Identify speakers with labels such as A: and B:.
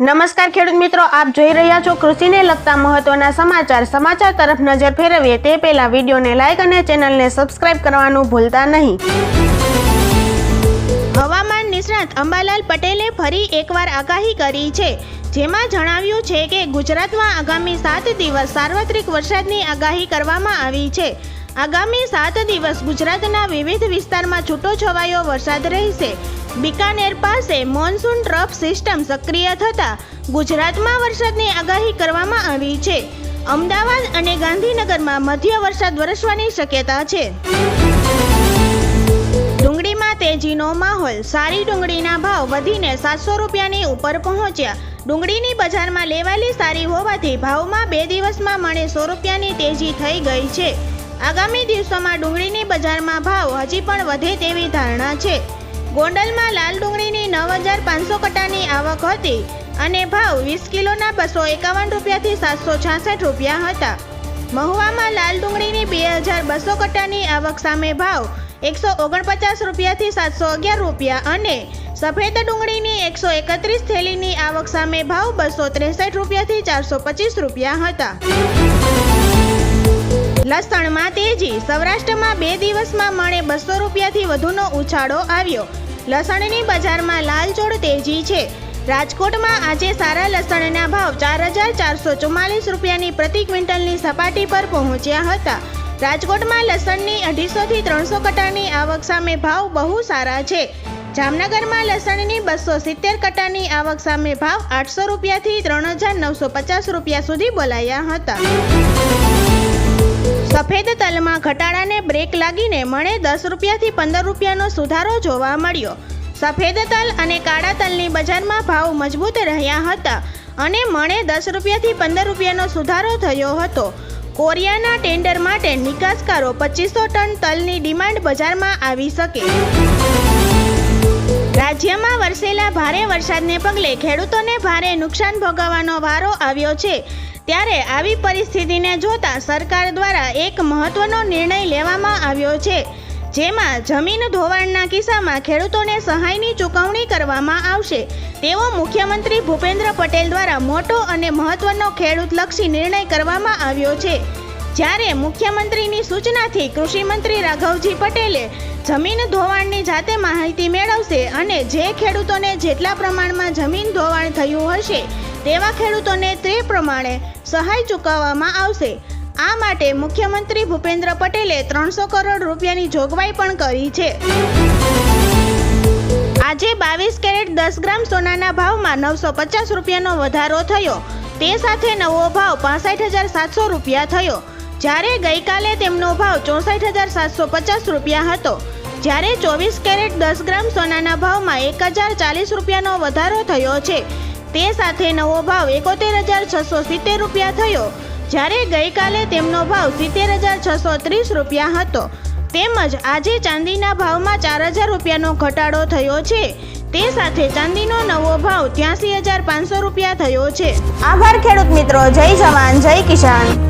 A: નમસ્કાર ખેડૂત મિત્રો, આપ જોઈ રહ્યા છો કૃષિને લગતા મહત્વના સમાચાર. સમાચાર તરફ નજર ફેરવીએ તે પહેલા વિડીયોને લાઇક અને ચેનલને સબસ્ક્રાઇબ કરવાનું ભૂલતા નહીં. હવામાન નિષ્ણાત અંબાલાલ પટેલે ફરી એકવાર આગાહી કરી છે, જેમાં જણાવ્યું છે કે ગુજરાતમાં આગામી સાત દિવસ સાર્વત્રિક વરસાદની આગાહી કરવામાં આવી છે. આગામી સાત દિવસ ગુજરાતના વિવિધ વિસ્તારમાં છૂટો વરસાદ રહેશે. બિકાનેર પાસે મોન્સૂન ટ્રફ સિસ્ટમ સક્રિય થતાં ગુજરાતમાં વરસાદની આગાહી કરવામાં આવી છે. અમદાવાદ અને ગાંધીનગરમાં મધ્ય વરસાદ વરસવાની શક્યતા છે. ડુંગળીમાં તેજીનો માહોલ. સારી ડુંગળીના ભાવ વધીને સાતસો રૂપિયાની ઉપર પહોંચ્યા. ડુંગળીની બજારમાં લેવાલી સારી હોવાથી ભાવમાં બે દિવસમાં મણે સો રૂપિયાની તેજી થઈ ગઈ છે. આગામી દિવસોમાં ડુંગળીની બજારમાં ભાવ હજી પણ વધે તેવી ધારણા છે. ગોંડલમાં લાલ ડુંગળીની નવ હજાર પાંચસો કટ્ટાની આવક હતી અને ભાવ વીસ કિલોના બસો એકાવન રૂપિયાથી સાતસો છાસઠ રૂપિયા હતા. મહુવામાં લાલ ડુંગળીની બે હજાર બસો કટ્ટાની આવક સામે ભાવ એકસો ઓગણપચાસ રૂપિયાથી સાતસો અગિયાર રૂપિયા અને સફેદ ડુંગળીની એકસો એકત્રીસ થેલીની આવક સામે ભાવ બસો ત્રેસઠ રૂપિયાથી ચારસો પચીસ રૂપિયા હતા. લસણમાં તેજી. સૌરાષ્ટ્રમાં બે દિવસમાં મળે બસો રૂપિયાથી વધુનો ઉછાળો આવ્યો. લસણની બજારમાં લાલચોળ તેજી છે. રાજકોટમાં આજે સારા લસણના ભાવ ચાર હજાર ચારસો ચુમ્માલીસ રૂપિયાની પ્રતિ ક્વિન્ટલની સપાટી પર પહોંચ્યા હતા. રાજકોટમાં લસણની અઢીસોથી ત્રણસો કટાની આવક સામે ભાવ બહુ સારા છે. જામનગરમાં લસણની બસો સિત્તેર કટાની આવક સામે ભાવ આઠસો રૂપિયાથી ત્રણ હજાર નવસો પચાસ રૂપિયા સુધી બોલાયા હતા. સફેદ તલમાં ઘટાડાને બ્રેક લાગીને મણે દસ રૂપિયાથી પંદર રૂપિયાનો સુધારો જોવા મળ્યો. સફેદ તલ અને કાળા તલની બજારમાં ભાવ મજબૂત રહ્યા હતા અને મણે દસ રૂપિયાથી પંદર રૂપિયાનો સુધારો થયો હતો. કોરિયાના ટેન્ડર માટે નિકાસકારો પચીસો ટન તલની ડિમાન્ડ બજારમાં આવી શકે. રાજ્યમાં વરસેલા ભારે વરસાદને પગલે ખેડૂતોને ભારે નુકસાન ભોગવવાનો વારો આવ્યો છે. ત્યારે આવી પરિસ્થિતિને જોતા સરકાર દ્વારા એક મહત્વનો નિર્ણય લેવામાં આવ્યો છે, જેમાં જમીન ધોવાણના કિસ્સામાં ખેડૂતોને સહાયની ચૂકવણી કરવામાં આવશે. તેવો મુખ્યમંત્રી ભૂપેન્દ્ર પટેલ દ્વારા મોટો અને મહત્વનો ખેડૂતલક્ષી નિર્ણય કરવામાં આવ્યો છે. જ્યારે મુખ્યમંત્રીની સૂચનાથી કૃષિમંત્રી રાઘવજી પટેલે જમીન ધોવાણની જાતે માહિતી મેળવશે અને જે ખેડૂતોને જેટલા પ્રમાણમાં જમીન ધોવાણ થયું હશે તેવા ખેડૂતોને તે પ્રમાણે સહાય ચૂકવવામાં આવશે. આ માટે મુખ્યમંત્રી ભૂપેન્દ્ર પટેલે ત્રણસો કરોડ રૂપિયાની જોગવાઈ પણ કરી છે. આજે બાવીસ કેરેટ દસ ગ્રામ સોનાના ભાવમાં નવસો પચાસ રૂપિયાનો વધારો થયો. તે સાથે નવો ભાવ પાસઠ હજાર સાતસો રૂપિયા થયો. જ્યારે ગઈકાલે તેમનો ભાવ ચોસઠ હજાર સાતસો પચાસ રૂપિયા હતો. જ્યારે ચોવીસ કેરેટ દસ ગ્રામ સોનાના ભાવમાં એક હજાર ચાલીસ રૂપિયાનો વધારો થયો છે. તે સાથે નવો ભાવ એકોતેર હજાર છસો સિત્તેર રૂપિયા થયો. જ્યારે ગઈકાલે તેમનો ભાવ સિત્તેર હજાર છસો ત્રીસ રૂપિયા હતો. તેમજ આજે ચાંદીના ભાવમાં ચાર હજાર રૂપિયાનો ઘટાડો થયો છે. તે સાથે ચાંદીનો નવો ભાવ ત્યાંસી હજાર પાંચસો રૂપિયા થયો છે. આભાર ખેડૂત મિત્રો. જય જવાન, જય કિસાન.